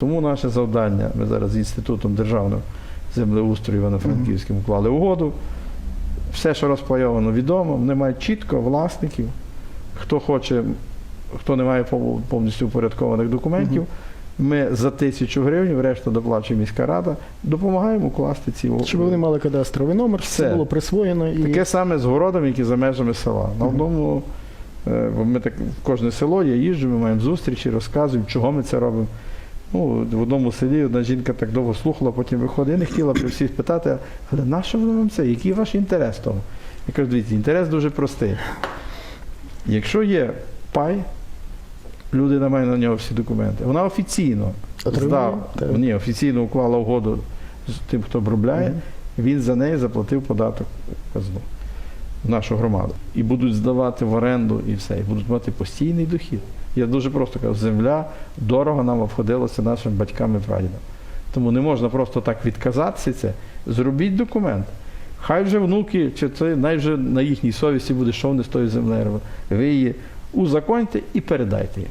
Тому наше завдання, ми зараз з Інститутом державного землеустрою Івано-Франківським уклали угоду. Все, що розпайовано, відомо, вони мають чітко власників. Хто хоче, хто не має повністю упорядкованих документів, ми за тисячу гривень, решта доплачує міська рада, допомагаємо укласти ці угоди. Щоб вони мали кадастровий номер, все, Все. було присвоєно і Таке саме з городами, які за межами села. На одному, е, ми так в кожне село я їжджу, ми маємо зустрічі, розказуємо, чого ми це робимо. Ну, в одному селі одна жінка так довго слухала, потім виходить. Я не хотіла при всіх питати, але на що воно вам це? Який ваш інтерес тому? Я кажу, дивіться, інтерес дуже простий. Якщо є пай, людина має на нього всі документи. Вона офіційно здав, ні, офіційно уклала угоду з тим, хто обробляє, він за неї заплатив податок в казну, в нашу громаду. І будуть здавати в оренду і все, і будуть мати постійний дохід. Я дуже просто кажу, земля дорого нам обходилася нашим батькам і прадідам. Тому не можна просто так відказатися це. Зробіть документ. Хай вже внуки, чи це най вже на їхній совісті буде, що вони з тою землею робили. Ви її узаконьте і передайте їм.